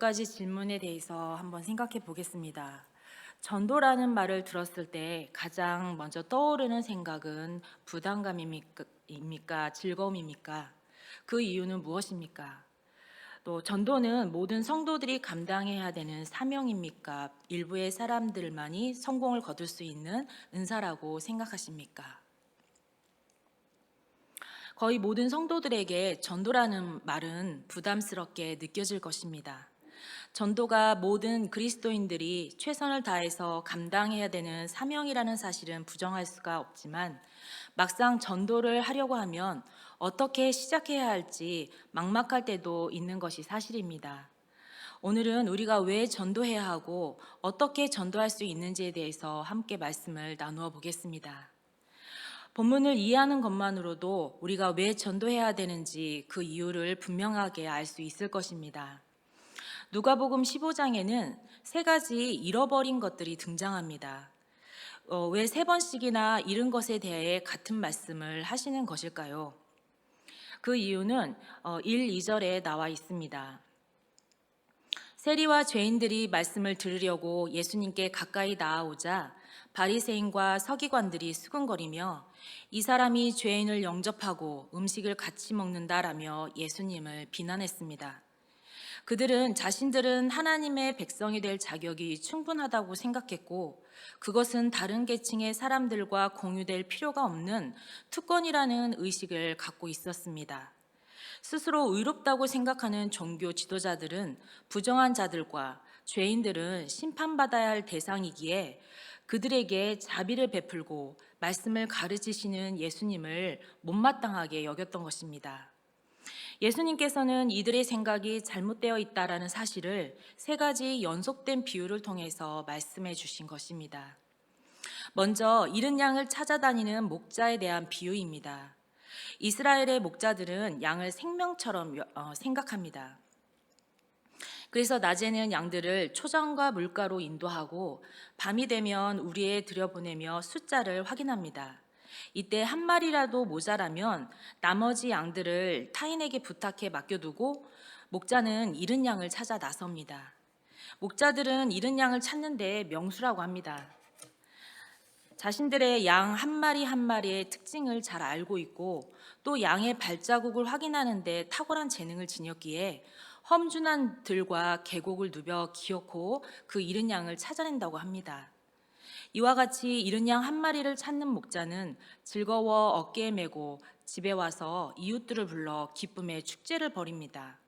몇 가지 질문에 대해서 한번 생각해 보겠습니다. 전도라는 말을 들었을 때 가장 먼저 떠오르는 생각은 부담감입니까? 입니까? 즐거움입니까? 그 이유는 무엇입니까? 또 전도는 모든 성도들이 감당해야 되는 사명입니까? 일부의 사람들만이 성공을 거둘 수 있는 은사라고 생각하십니까? 거의 모든 성도들에게 전도라는 말은 부담스럽게 느껴질 것입니다. 전도가 모든 그리스도인들이 최선을 다해서 감당해야 되는 사명이라는 사실은 부정할 수가 없지만 막상 전도를 하려고 하면 어떻게 시작해야 할지 막막할 때도 있는 것이 사실입니다. 오늘은 우리가 왜 전도해야 하고 어떻게 전도할 수 있는지에 대해서 함께 말씀을 나누어 보겠습니다. 본문을 이해하는 것만으로도 우리가 왜 전도해야 되는지 그 이유를 분명하게 알 수 있을 것입니다. 누가복음 15장에는 세 가지 잃어버린 것들이 등장합니다. 어, 왜세 번씩이나 잃은 것에 대해 같은 말씀을 하시는 것일까요? 그 이유는 어, 1, 2절에 나와 있습니다. 세리와 죄인들이 말씀을 들으려고 예수님께 가까이 나아오자 바리새인과 서기관들이 수근거리며 이 사람이 죄인을 영접하고 음식을 같이 먹는다라며 예수님을 비난했습니다. 그들은 자신들은 하나님의 백성이 될 자격이 충분하다고 생각했고 그것은 다른 계층의 사람들과 공유될 필요가 없는 특권이라는 의식을 갖고 있었습니다. 스스로 의롭다고 생각하는 종교 지도자들은 부정한 자들과 죄인들은 심판받아야 할 대상이기에 그들에게 자비를 베풀고 말씀을 가르치시는 예수님을 못마땅하게 여겼던 것입니다. 예수님께서는 이들의 생각이 잘못되어 있다라는 사실을 세 가지 연속된 비유를 통해서 말씀해 주신 것입니다. 먼저 잃은 양을 찾아다니는 목자에 대한 비유입니다. 이스라엘의 목자들은 양을 생명처럼 어, 생각합니다. 그래서 낮에는 양들을 초장과 물가로 인도하고 밤이 되면 우리에 들여보내며 숫자를 확인합니다. 이때 한 마리라도 모자라면 나머지 양들을 타인에게 부탁해 맡겨두고 목자는 잃은 양을 찾아 나섭니다. 목자들은 잃은 양을 찾는데 명수라고 합니다. 자신들의 양 한 마리 한 마리의 특징을 잘 알고 있고 또 양의 발자국을 확인하는데 탁월한 재능을 지녔기에 험준한 들과 계곡을 누벼 기어코 그 잃은 양을 찾아낸다고 합니다. 이와 같이 잃은 양한 마리를 찾는 목자는 즐거워 어깨에 메고 집에 와서 이웃들을 불러 기쁨의 축제를 벌입니다.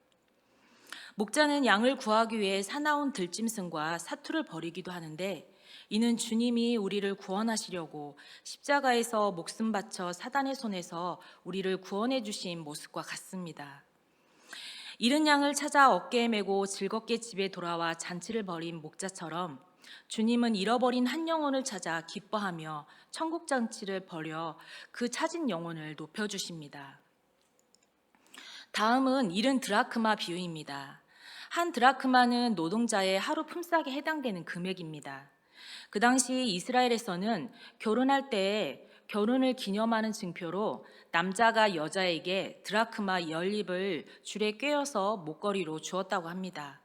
목자는 양을 구하기 위해 사나운 들짐승과 사투를 벌이기도 하는데 이는 주님이 우리를 구원하시려고 십자가에서 목숨 바쳐 사단의 손에서 우리를 구원해 주신 모습과 같습니다. 잃은 양을 찾아 어깨에 메고 즐겁게 집에 돌아와 잔치를 벌인 목자처럼 주님은 잃어버린 한 영혼을 찾아 기뻐하며 천국 잔치를 벌여 그 찾은 영혼을 높여 주십니다. 다음은 잃은 드라크마 비유입니다. 한 드라크마는 노동자의 하루 품삯에 해당되는 금액입니다. 그 당시 이스라엘에서는 결혼할 때 결혼을 기념하는 증표로 남자가 여자에게 드라크마 열립을 줄에 꿰어서 목걸이로 주었다고 합니다.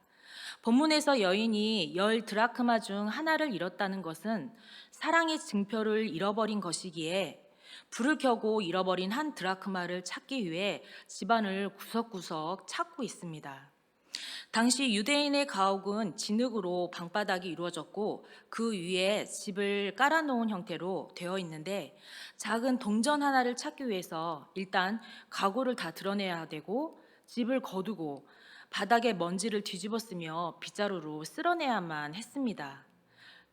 본문에서 여인이 열 드라크마 중 하나를 잃었다는 것은 사랑의 증표를 잃어버린 것이기에 불을 켜고 잃어버린 한 드라크마를 찾기 위해 집안을 구석구석 찾고 있습니다. 당시 유대인의 가옥은 진흙으로 방바닥이 이루어졌고 그 위에 집을 깔아놓은 형태로 되어 있는데 작은 동전 하나를 찾기 위해서 일단 가구를 다 드러내야 되고 집을 거두고 바닥에 먼지를 뒤집었으며 빗자루로 쓸어내야만 했습니다.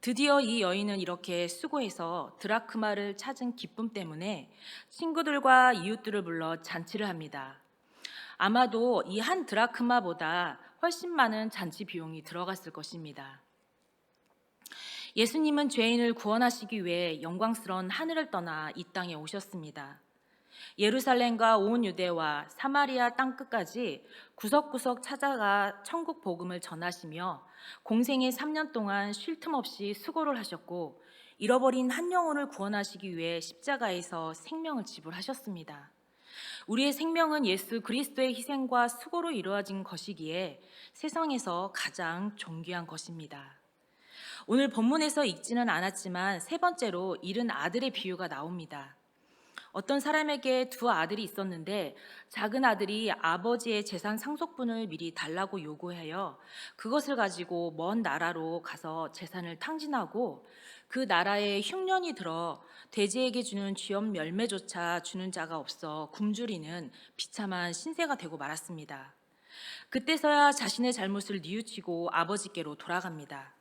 드디어 이 여인은 이렇게 수고해서 드라크마를 찾은 기쁨 때문에 친구들과 이웃들을 불러 잔치를 합니다. 아마도 이 한 드라크마보다 훨씬 많은 잔치 비용이 들어갔을 것입니다. 예수님은 죄인을 구원하시기 위해 영광스러운 하늘을 떠나 이 땅에 오셨습니다. 예루살렘과 온 유대와 사마리아 땅 끝까지 구석구석 찾아가 천국 복음을 전하시며 공생의 3년 동안 쉴 틈 없이 수고를 하셨고 잃어버린 한 영혼을 구원하시기 위해 십자가에서 생명을 지불하셨습니다. 우리의 생명은 예수 그리스도의 희생과 수고로 이루어진 것이기에 세상에서 가장 존귀한 것입니다. 오늘 본문에서 읽지는 않았지만 세 번째로 잃은 아들의 비유가 나옵니다. 어떤 사람에게 두 아들이 있었는데 작은 아들이 아버지의 재산 상속분을 미리 달라고 요구하여 그것을 가지고 먼 나라로 가서 재산을 탕진하고 그 나라에 흉년이 들어 돼지에게 주는 쥐염 열매조차 주는 자가 없어 굶주리는 비참한 신세가 되고 말았습니다. 그때서야 자신의 잘못을 뉘우치고 아버지께로 돌아갑니다.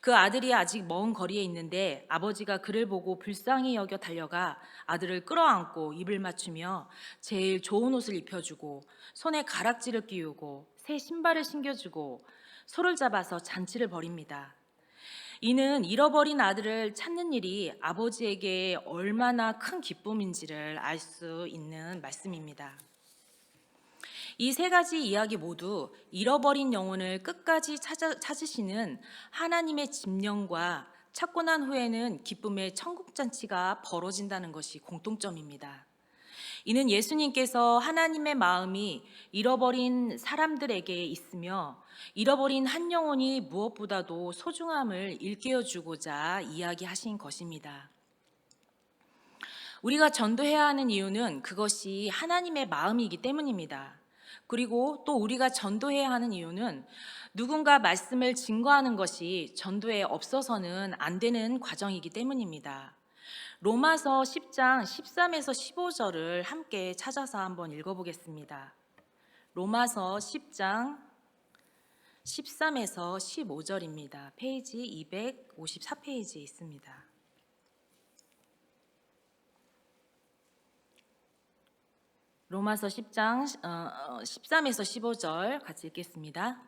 그 아들이 아직 먼 거리에 있는데 아버지가 그를 보고 불쌍히 여겨 달려가 아들을 끌어안고 입을 맞추며 제일 좋은 옷을 입혀주고 손에 가락지를 끼우고 새 신발을 신겨주고 소를 잡아서 잔치를 벌입니다. 이는 잃어버린 아들을 찾는 일이 아버지에게 얼마나 큰 기쁨인지를 알 수 있는 말씀입니다. 이 세 가지 이야기 모두 잃어버린 영혼을 끝까지 찾아, 찾으시는 하나님의 집념과 찾고 난 후에는 기쁨의 천국 잔치가 벌어진다는 것이 공통점입니다. 이는 예수님께서 하나님의 마음이 잃어버린 사람들에게 있으며 잃어버린 한 영혼이 무엇보다도 소중함을 일깨워 주고자 이야기하신 것입니다. 우리가 전도해야 하는 이유는 그것이 하나님의 마음이기 때문입니다. 그리고 또 우리가 전도해야 하는 이유는 누군가 말씀을 증거하는 것이 전도에 없어서는 안 되는 과정이기 때문입니다. 로마서 10장 13에서 15절을 함께 찾아서 한번 읽어보겠습니다. 로마서 10장 13에서 15절입니다. 페이지 254페이지에 있습니다. 로마서 10장 13에서 15절 같이 읽겠습니다.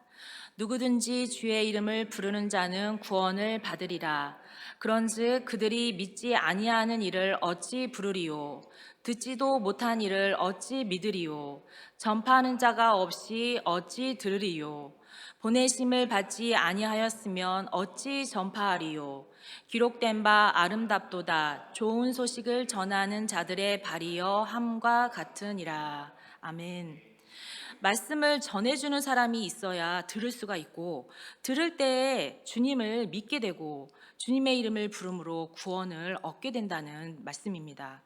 누구든지 주의 이름을 부르는 자는 구원을 받으리라. 그런즉 그들이 믿지 아니하는 일을 어찌 부르리요? 듣지도 못한 일을 어찌 믿으리요? 전파하는 자가 없이 어찌 들으리요? 보내심을 받지 아니하였으면 어찌 전파하리요? 기록된 바 아름답도다 좋은 소식을 전하는 자들의 발이여 함과 같으니라. 아멘. 말씀을 전해주는 사람이 있어야 들을 수가 있고 들을 때에 주님을 믿게 되고 주님의 이름을 부름으로 구원을 얻게 된다는 말씀입니다.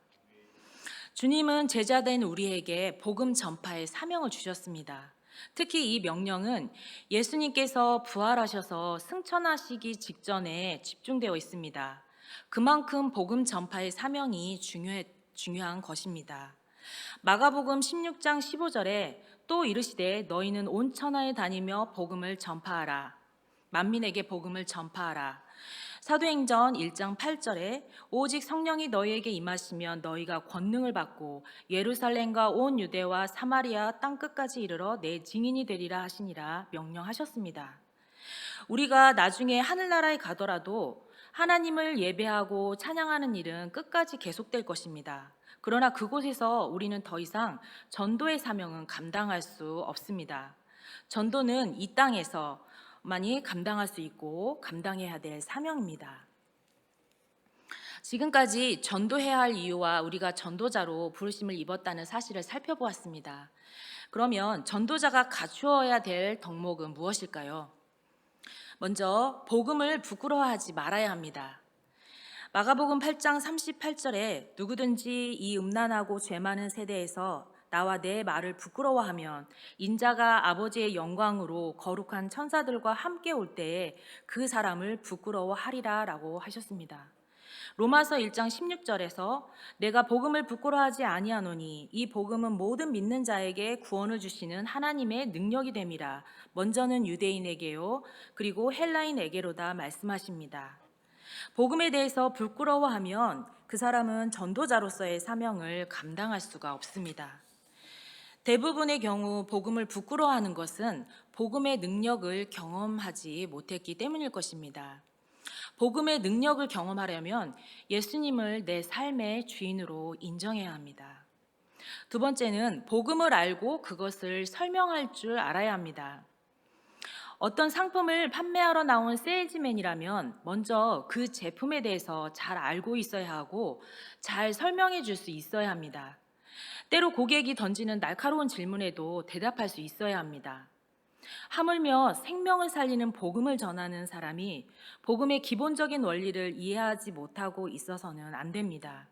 주님은 제자된 우리에게 복음 전파의 사명을 주셨습니다. 특히 이 명령은 예수님께서 부활하셔서 승천하시기 직전에 집중되어 있습니다. 그만큼 복음 전파의 사명이 중요해, 중요한 것입니다. 마가복음 16장 15절에 또 이르시되 너희는 온 천하에 다니며 복음을 전파하라. 만민에게 복음을 전파하라. 사도행전 1장 8절에 오직 성령이 너희에게 임하시면 너희가 권능을 받고 예루살렘과 온 유대와 사마리아 땅 끝까지 이르러 내 증인이 되리라 하시니라 명령하셨습니다. 우리가 나중에 하늘나라에 가더라도 하나님을 예배하고 찬양하는 일은 끝까지 계속될 것입니다. 그러나 그곳에서 우리는 더 이상 전도의 사명은 감당할 수 없습니다. 전도는 이 땅에서 많이 감당할 수 있고 감당해야 될 사명입니다. 지금까지 전도해야 할 이유와 우리가 전도자로 부르심을 입었다는 사실을 살펴보았습니다. 그러면 전도자가 갖추어야 될 덕목은 무엇일까요? 먼저 복음을 부끄러워하지 말아야 합니다. 마가복음 8장 38절에 누구든지 이 음란하고 죄 많은 세대에서 나와 내 말을 부끄러워하면 인자가 아버지의 영광으로 거룩한 천사들과 함께 올 때에 그 사람을 부끄러워하리라라고 하셨습니다. 로마서 1장 16절에서 내가 복음을 부끄러워하지 아니하노니 이 복음은 모든 믿는 자에게 구원을 주시는 하나님의 능력이 됨이라 먼저는 유대인에게요 그리고 헬라인에게로다 말씀하십니다. 복음에 대해서 부끄러워하면 그 사람은 전도자로서의 사명을 감당할 수가 없습니다. 대부분의 경우 복음을 부끄러워하는 것은 복음의 능력을 경험하지 못했기 때문일 것입니다. 복음의 능력을 경험하려면 예수님을 내 삶의 주인으로 인정해야 합니다. 두 번째는 복음을 알고 그것을 설명할 줄 알아야 합니다. 어떤 상품을 판매하러 나온 세일즈맨이라면 먼저 그 제품에 대해서 잘 알고 있어야 하고 잘 설명해 줄 수 있어야 합니다. 때로 고객이 던지는 날카로운 질문에도 대답할 수 있어야 합니다. 하물며 생명을 살리는 복음을 전하는 사람이 복음의 기본적인 원리를 이해하지 못하고 있어서는 안 됩니다.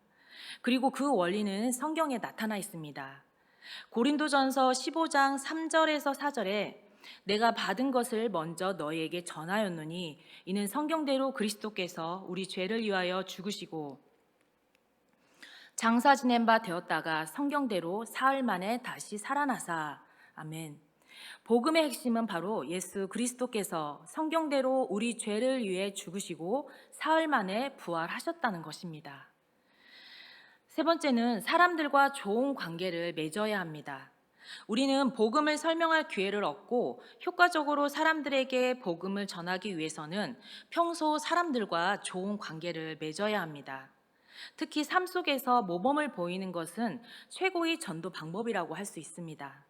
그리고 그 원리는 성경에 나타나 있습니다. 고린도전서 15장 3절에서 4절에 내가 받은 것을 먼저 너희에게 전하였노니 이는 성경대로 그리스도께서 우리 죄를 위하여 죽으시고 장사 지낸 바 되었다가 성경대로 사흘 만에 다시 살아나사 아멘. 복음의 핵심은 바로 예수 그리스도께서 성경대로 우리 죄를 위해 죽으시고 사흘 만에 부활하셨다는 것입니다. 세 번째는 사람들과 좋은 관계를 맺어야 합니다. 우리는 복음을 설명할 기회를 얻고 효과적으로 사람들에게 복음을 전하기 위해서는 평소 사람들과 좋은 관계를 맺어야 합니다. 특히 삶 속에서 모범을 보이는 것은 최고의 전도 방법이라고 할 수 있습니다.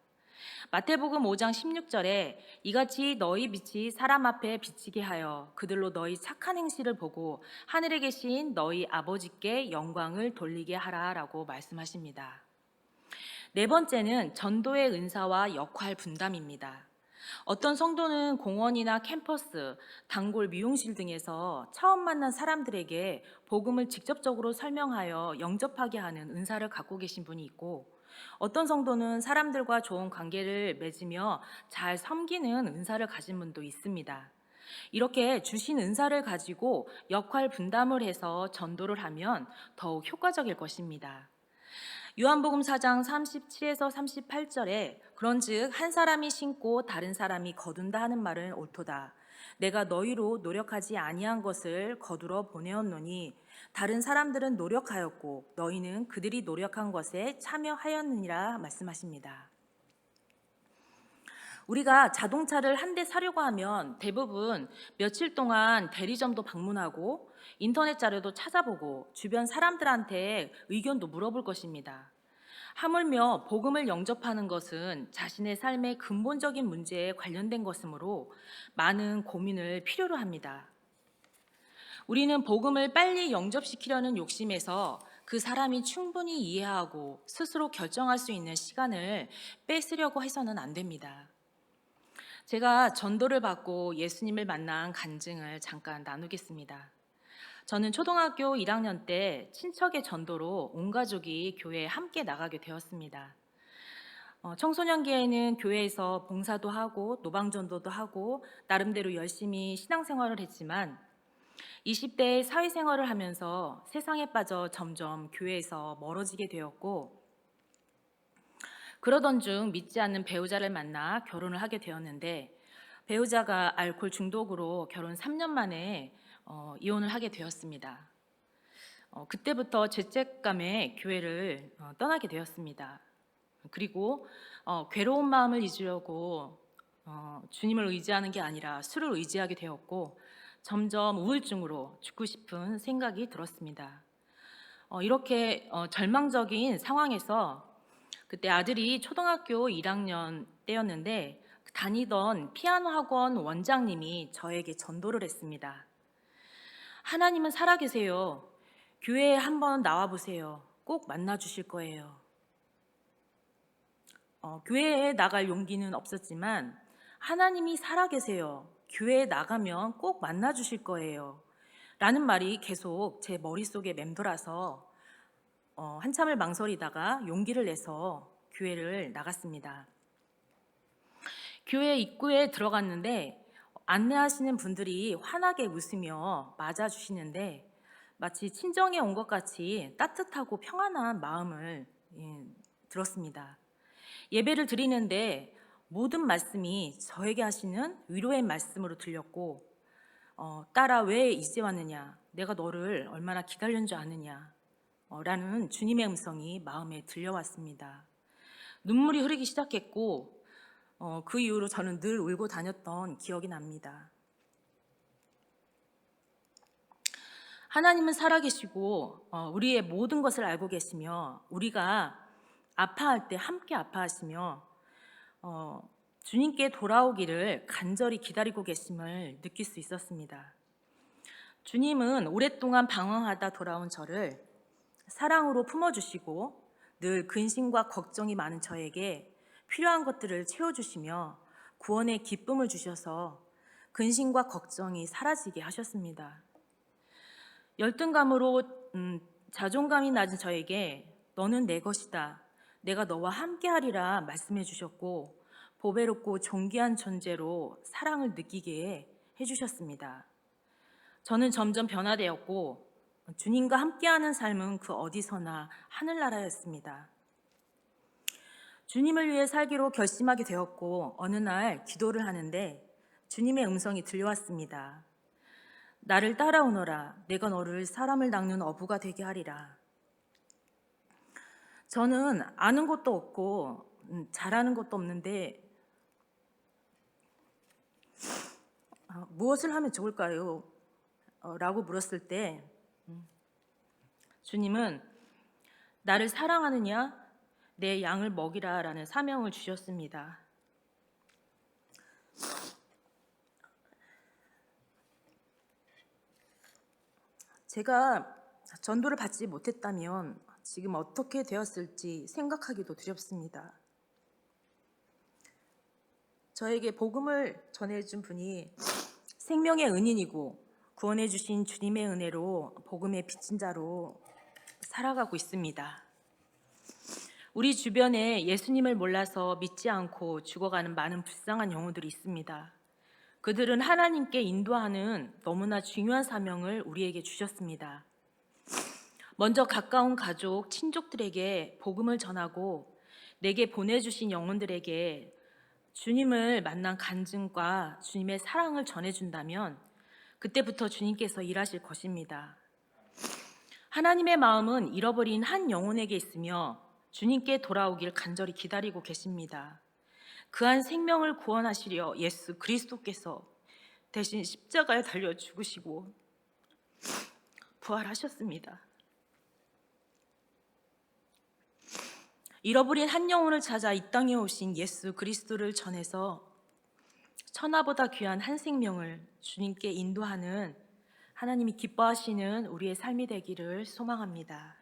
마태복음 5장 16절에 이같이 너희 빛이 사람 앞에 비치게 하여 그들로 너희 착한 행실을 보고 하늘에 계신 너희 아버지께 영광을 돌리게 하라라고 말씀하십니다. 네 번째는 전도의 은사와 역할 분담입니다. 어떤 성도는 공원이나 캠퍼스, 단골 미용실 등에서 처음 만난 사람들에게 복음을 직접적으로 설명하여 영접하게 하는 은사를 갖고 계신 분이 있고 어떤 성도는 사람들과 좋은 관계를 맺으며 잘 섬기는 은사를 가진 분도 있습니다. 이렇게 주신 은사를 가지고 역할 분담을 해서 전도를 하면 더욱 효과적일 것입니다. 요한복음 4장 37에서 38절에 그런즉 한 사람이 심고 다른 사람이 거둔다 하는 말은 옳도다. 내가 너희로 노력하지 아니한 것을 거두러 보내었노니 다른 사람들은 노력하였고 너희는 그들이 노력한 것에 참여하였느니라 말씀하십니다. 우리가 자동차를 한 대 사려고 하면 대부분 며칠 동안 대리점도 방문하고 인터넷 자료도 찾아보고 주변 사람들한테 의견도 물어볼 것입니다. 하물며 복음을 영접하는 것은 자신의 삶의 근본적인 문제에 관련된 것이므로 많은 고민을 필요로 합니다. 우리는 복음을 빨리 영접시키려는 욕심에서 그 사람이 충분히 이해하고 스스로 결정할 수 있는 시간을 뺏으려고 해서는 안 됩니다. 제가 전도를 받고 예수님을 만난 간증을 잠깐 나누겠습니다. 저는 초등학교 1학년 때 친척의 전도로 온 가족이 교회에 함께 나가게 되었습니다. 어, 청소년기에는 교회에서 봉사도 하고 노방전도도 하고 나름대로 열심히 신앙생활을 했지만 20대에 사회생활을 하면서 세상에 빠져 점점 교회에서 멀어지게 되었고 그러던 중 믿지 않는 배우자를 만나 결혼을 하게 되었는데 배우자가 알코올 중독으로 결혼 3년 만에 어, 이혼을 하게 되었습니다. 어, 그때부터 죄책감에 교회를 어, 떠나게 되었습니다. 그리고 어, 괴로운 마음을 잊으려고 어, 주님을 의지하는 게 아니라 술을 의지하게 되었고 점점 우울증으로 죽고 싶은 생각이 들었습니다. 어, 이렇게 어, 절망적인 상황에서 그때 아들이 초등학교 1학년 때였는데 다니던 피아노 학원 원장님이 저에게 전도를 했습니다. 하나님은 살아계세요. 교회에 한번 나와 보세요. 꼭 만나 주실 거예요. 어, 교회에 나갈 용기는 없었지만 하나님이 살아계세요. 교회에 나가면 꼭 만나 주실 거예요. 라는 말이 계속 제 머릿속에 맴돌아서 어, 한참을 망설이다가 용기를 내서 교회를 나갔습니다. 교회 입구에 들어갔는데 안내하시는 분들이 환하게 웃으며 맞아주시는데 마치 친정에 온 것 같이 따뜻하고 평안한 마음을 예, 들었습니다. 예배를 드리는데 모든 말씀이 저에게 하시는 위로의 말씀으로 들렸고 어, 딸아 왜 이제 왔느냐 내가 너를 얼마나 기다린 줄 아느냐 어, 라는 주님의 음성이 마음에 들려왔습니다. 눈물이 흐르기 시작했고 어, 그 이후로 저는 늘 울고 다녔던 기억이 납니다. 하나님은 살아계시고 어, 우리의 모든 것을 알고 계시며 우리가 아파할 때 함께 아파하시며 어, 주님께 돌아오기를 간절히 기다리고 계심을 느낄 수 있었습니다. 주님은 오랫동안 방황하다 돌아온 저를 사랑으로 품어주시고 늘 근심과 걱정이 많은 저에게 필요한 것들을 채워주시며 구원의 기쁨을 주셔서 근심과 걱정이 사라지게 하셨습니다. 열등감으로 음, 자존감이 낮은 저에게 너는 내 것이다. 내가 너와 함께하리라 말씀해 주셨고 보배롭고 존귀한 존재로 사랑을 느끼게 해주셨습니다. 저는 점점 변화되었고 주님과 함께하는 삶은 그 어디서나 하늘나라였습니다. 주님을 위해 살기로 결심하게 되었고 어느 날 기도를 하는데 주님의 음성이 들려왔습니다. 나를 따라오너라. 내가 너를 사람을 낚는 어부가 되게 하리라. 저는 아는 것도 없고 음, 잘하는 것도 없는데 아, 무엇을 하면 좋을까요? 어, 라고 물었을 때 음, 주님은 나를 사랑하느냐? 내 양을 먹이라 라는 사명을 주셨습니다. 제가 전도를 받지 못했다면 지금 어떻게 되었을지 생각하기도 두렵습니다. 저에게 복음을 전해준 분이 생명의 은인이고 구원해 주신 주님의 은혜로 복음의 빚진 자로 살아가고 있습니다. 우리 주변에 예수님을 몰라서 믿지 않고 죽어가는 많은 불쌍한 영혼들이 있습니다. 그들은 하나님께 인도하는 너무나 중요한 사명을 우리에게 주셨습니다. 먼저 가까운 가족, 친족들에게 복음을 전하고 내게 보내주신 영혼들에게 주님을 만난 간증과 주님의 사랑을 전해준다면 그때부터 주님께서 일하실 것입니다. 하나님의 마음은 잃어버린 한 영혼에게 있으며 주님께 돌아오길 간절히 기다리고 계십니다. 그 한 생명을 구원하시려 예수 그리스도께서 대신 십자가에 달려 죽으시고 부활하셨습니다. 잃어버린 한 영혼을 찾아 이 땅에 오신 예수 그리스도를 전해서 천하보다 귀한 한 생명을 주님께 인도하는 하나님이 기뻐하시는 우리의 삶이 되기를 소망합니다.